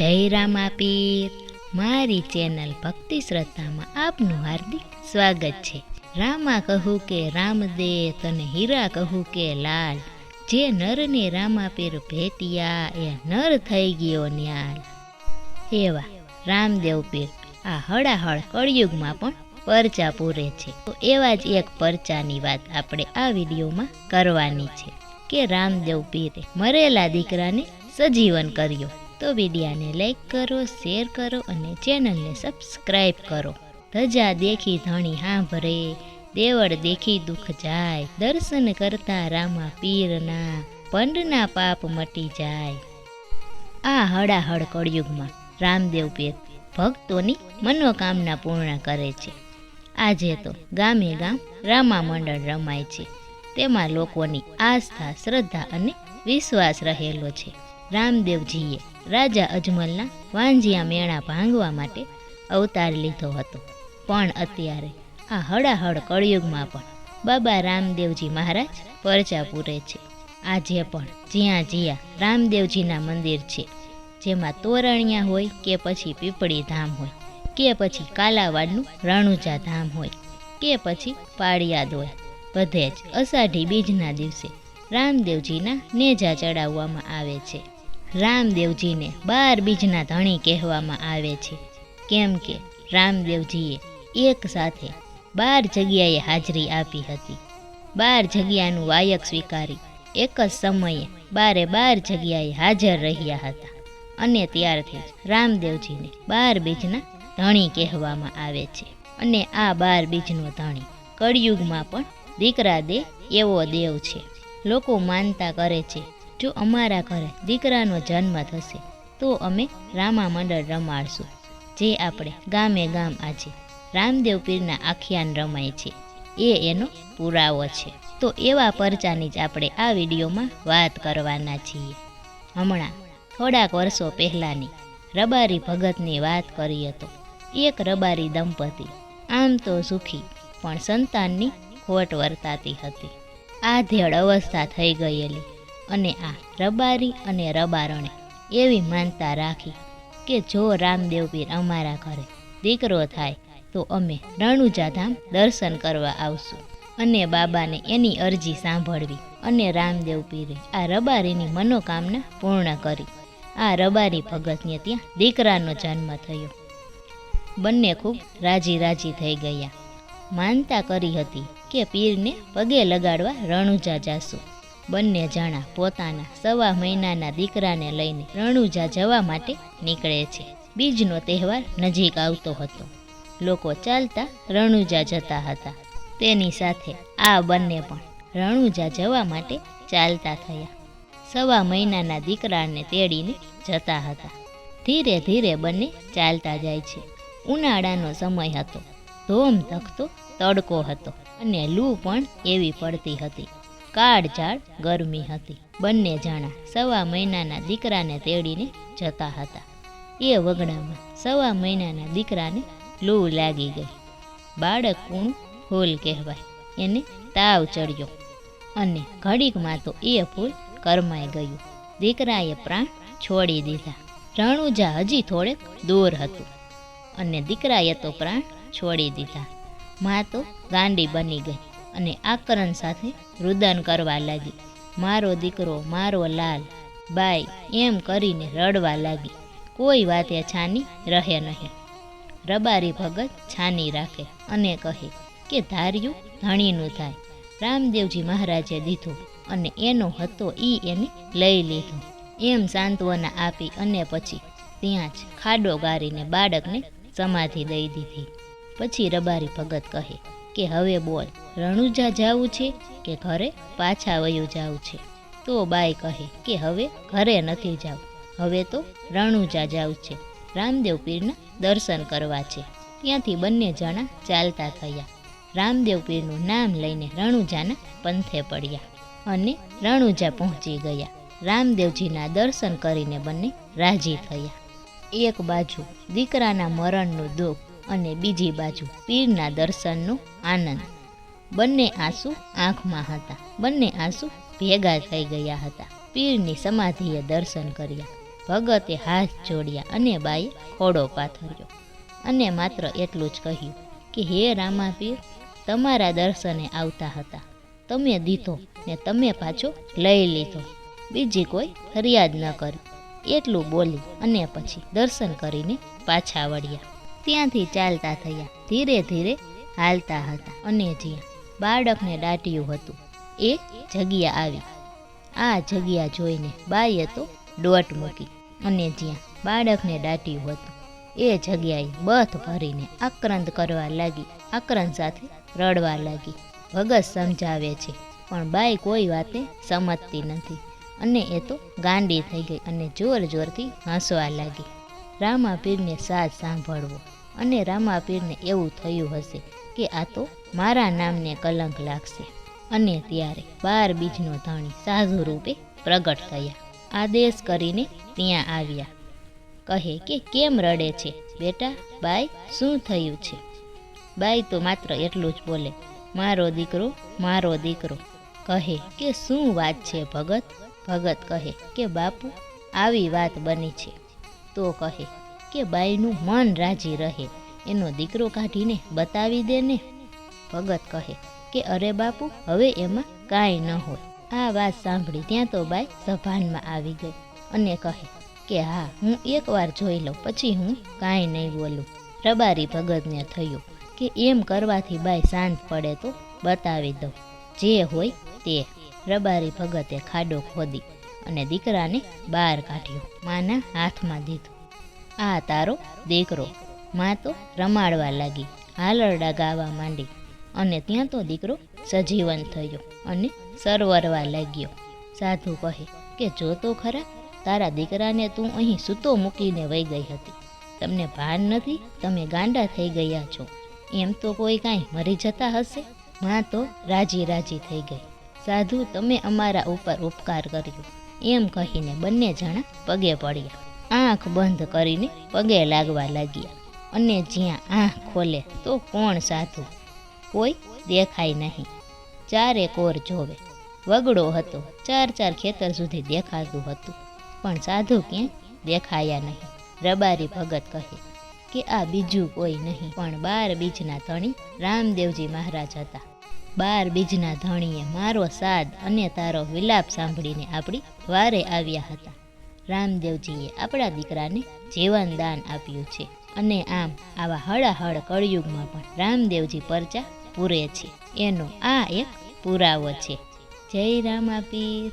જય રામા પીર. મારી ચેનલ ભક્તિ શ્રદ્ધામાં આપનું હાર્દિક સ્વાગત છે. રામા કહું કે રામદે તને હીરા કહું કે લાલ. જે નરને રામા પીર ભેટિયા, એ નર થઈ ગયો ન્યાલ. એવા રામદેવ પીર આ હળાહળ કળિયુગમાં પણ પરચા પૂરે છે. તો એવા જ એક પરચાની વાત આપણે આ વિડીયોમાં કરવાની છે કે રામદેવ પીરે મરેલા દીકરાને સજીવન કર્યો. તો વિડિયાને લાઈક કરો, શેર કરો અને ચેનલને સબસ્ક્રાઈબ કરો. ધજા દેખી ધણી હાંભરે, દેવળ દેખી દુઃખ જાય. દર્શન કરતા રામા પીરના, પંડના પાપ મટી જાય. આ હડાહડ કળયુગમાં રામદેવ પીર ભક્તોની મનોકામના પૂર્ણ કરે છે. આજે તો ગામે ગામ રામા મંડળ રમાય છે. તેમાં લોકોની આસ્થા, શ્રદ્ધા અને વિશ્વાસ રહેલો છે. રામદેવજીએ રાજા અજમલના વાંજિયા મેળા ભાંગવા માટે અવતાર લીધો હતો. પણ અત્યારે આ હળાહળ કળયુગમાં પણ બાબા રામદેવજી મહારાજ પરચા પૂરે છે. આજે પણ જ્યાં જ્યાં રામદેવજીના મંદિર છે, જેમાં તોરણિયા હોય કે પછી પીપળી ધામ હોય, કે પછી કાલાવાડનું રણુજા ધામ હોય, કે પછી પાળિયાદ હોય, બધે જ અષાઢી બીજના દિવસે રામદેવજીના નેજા ચડાવવામાં આવે છે. રામદેવજીને બાર બીજના ધણી કહેવામાં આવે છે. કેમ કે રામદેવજીએ એક સાથે બાર જગ્યાએ હાજરી આપી હતી. બાર જગ્યાનું વાયક સ્વીકારી એક જ સમયે બારે બાર જગ્યાએ હાજર રહ્યા હતા અને ત્યારથી રામદેવજીને બાર બીજના ધણી કહેવામાં આવે છે. અને આ બાર બીજનો ધણી કળિયુગમાં પણ દીકરા દે એવો દેવ છે. લોકો માનતા કરે છે જો અમારા ઘરે દીકરાનો જન્મ થશે, તો અમે રામા મંડળ રમાડશું, જે આપણે ગામે ગામ આજે રામદેવ પીરના આખ્યાન રમાય છે. એ એનો પુરાવો છે. તો એવા પરચાની જ આપણે આ વિડીયોમાં વાત કરવાના છીએ. હમણાં થોડાક વર્ષો પહેલાંની રબારી ભગતની વાત કરી તો, એક રબારી દંપતી આમ તો સુખી, પણ સંતાનની ખોટ વર્તાતી હતી. આધેડ અવસ્થા થઈ ગયેલી. અને આ રબારી અને રબારણે એવી માનતા રાખી કે જો રામદેવ પીર અમારા ઘરે દીકરો થાય, તો અમે રણુજાધામ દર્શન કરવા આવશું અને બાબાને એની અરજી સાંભળવી અને રામદેવ પીરે આ રબારીની મનોકામના પૂર્ણ કરી. આ રબારી ભગતને ત્યાં દીકરાનો જન્મ થયો. બંને ખૂબ રાજી રાજી થઈ ગયા. માનતા કરી હતી કે પીરને પગે લગાડવા રણુજા જાશું. બંને જણા પોતાના સવા મહિનાના દીકરાને લઈને રણુજા જવા માટે નીકળે છે. બીજનો તહેવાર નજીક આવતો હતો. લોકો ચાલતા રણુજા જતા હતા. તેની સાથે આ બંને પણ રણુજા જવા માટે ચાલતા થયા. સવા મહિનાના દીકરાને તેડીને જતા હતા. ધીરે ધીરે બંને ચાલતા જાય છે. ઉનાળાનો સમય હતો. ધોમ ધખતો તડકો હતો અને લૂ પણ એવી પડતી હતી. કાળઝાળ ગરમી હતી. બંને જણા સવા મહિનાના દીકરાને તેડીને જતા હતા. એ વગડામાં સવા મહિનાના દીકરાને લૂ લાગી ગઈ. બાળક કૂણું? ફૂલ કહેવાય. એને તાવ ચડ્યો. અને ઘડીકમાં તો એ ફૂલ કરમાઈ ગયું. દીકરાએ પ્રાણ છોડી દીધા. રણુજા હજી થોડેક દૂર હતું. અને દીકરાએ તો પ્રાણ છોડી દીધા. મા તો ગાંડી બની ગઈ. અને આકરણ સાથે રુદન કરવા લાગી. મારો દીકરો, મારો લાલ, બાઈ, એમ કરીને રડવા લાગી. કોઈ વાતે છાની રહે નહીં. રબારી ભગત છાની રાખે અને કહે કે, ધાર્યું ધણીનું થાય. રામદેવજી મહારાજે દીધું અને એનો હતો ઈ એને લઈ લીધો. એમ સાંત્વના આપી અને પછી ત્યાં જ ખાડો ગારીને બાળકને સમાધિ દઈ દીધી. પછી રબારી ભગત કહે કે હવે બોલ, રણુજા જાવું છે કે ઘરે પાછા વયું જાવું છે? તો બાઈ કહે કે હવે ઘરે નથી જાવું, હવે તો રણુજા જાવું છે. રામદેવ પીરના દર્શન કરવા છે. ત્યાંથી બંને જણા ચાલતા થયા. રામદેવ પીરનું નામ લઈને રણુજાના પંથે પડ્યા અને રણુજા પહોંચી ગયા. રામદેવજીના દર્શન કરીને બંને રાજી થયા. એક બાજુ દીકરાના મરણનું દુઃખ અને બીજી બાજુ પીરના દર્શનનો આનંદ. બંને આંસુ આંખમાં હતા. બંને આંસુ ભેગા થઈ ગયા હતા. પીરની સમાધિએ દર્શન કર્યા. ભગતે હાથ જોડ્યા અને બાઈએ ખોડો પાથર્યો. અને માત્ર એટલું જ કહ્યું કે, હે રામાપીર, તમારા દર્શને આવતા હતા. તમે દીધો ને તમે પાછો લઈ લીધો. બીજી કોઈ ફરિયાદ ન કરી. એટલું બોલી અને પછી દર્શન કરીને પાછા વળ્યા. ત્યાંથી ચાલતા થયા. ધીરે ધીરે હાલતા હતા અને જ્યાં બાળકને દાટ્યું હતું, એ જગ્યા આવી. આ જગ્યા જોઈને બાઈએ તો દોટ મૂકી અને જ્યાં બાળકને દાટ્યું હતું, એ જગ્યાએ બથ ભરીને આક્રંદ કરવા લાગી, આક્રંદ સાથે રડવા લાગી. ભગત સમજાવે છે, પણ બાઈ કોઈ વાતે સમજતી નથી અને એ તો ગાંડી થઈ ગઈ અને જોર જોરથી હસવા લાગી. રામાપીરને સાજ સાંભળવો. અને રામાપીરને એવું થયું હશે કે આ તો મારા નામને કલંક લાગશે. અને ત્યારે બાર બીજનો ધણી સાધુ રૂપે પ્રગટ થયા. આદેશ કરીને ત્યાં આવ્યા. કહે કે, કેમ રડે છે? બેટા, બાઈ, શું થયું છે? બાઈ તો માત્ર એટલું જ બોલે, મારો દીકરો મારો દીકરો. કહે કે, શું વાત છે ભગત? ભગત કહે કે, બાપુ, આવી વાત બની છે. તો કહે, કે બાઈનું મન રાજી રહે. એનો દીકરો કાઢીને બતાવી દે ને. ભગત કહે, કે અરે બાપુ, હવે એમાં કાંઈ ન હોય. આ વાત સાંભળી ત્યાં તો બાઈ સભાનમાં આવી ગઈ અને કહે, કે હા, હું એકવાર જોઈ લઉં, પછી હું કાંઈ નહીં બોલું. રબારી ભગતને થયું કે એમ કરવાથી બાઈ શાંત પડે તો બતાવી દઉં. જે હોય તે. રબારી ભગતે ખાડો ખોદી અને દીકરાને બહાર કાઢ્યો. માના હાથમાં દીધું. આ તારો દીકરો. માં તો રમાડવા લાગી. હાલરડા ગાવા માંડી. અને ત્યાં તો દીકરો સજીવન થયો અને સરવરવા લાગ્યો. સાધુ કહે કે, જો તો ખરા, તારા દીકરાને તું અહીં સૂતો મૂકીને વહી ગઈ હતી. તમને ભાન નથી? તમે ગાંડા થઈ ગયા છો. એમ તો કોઈ કાંઈ મરી જતા હશે? માં તો રાજી રાજી થઈ ગઈ. સાધુ, તમે અમારા ઉપર ઉપકાર કર્યો. એમ કહીને બંને જણા પગે પડ્યા. આંખ બંધ કરીને પગે લાગવા લાગ્યા અને જ્યાં આંખ ખોલે તો કોણ સાધુ? કોઈ દેખાય નહીં. ચારે કોર જોવે. વગડો હતો. ચાર ચાર ખેતર સુધી દેખાતું હતું. પણ સાધુ ક્યાંય દેખાયા નહીં. રબારી ભગત કહે કે આ બીજું કોઈ નહીં. પણ બાર બીજના ધણી રામદેવજી મહારાજ હતા. બાર બીજના ધણીએ મારો સાદ અને તારો વિલાપ સાંભળીને આપણી વારે આવ્યા હતા. રામદેવજીએ આપણા દીકરાને જીવન દાન આપ્યું છે અને આમ આવા હળાહળ કળયુગમાં પણ રામદેવજી પરચા પૂરે છે. એનો આ એક પુરાવો છે. જય રામાપીર.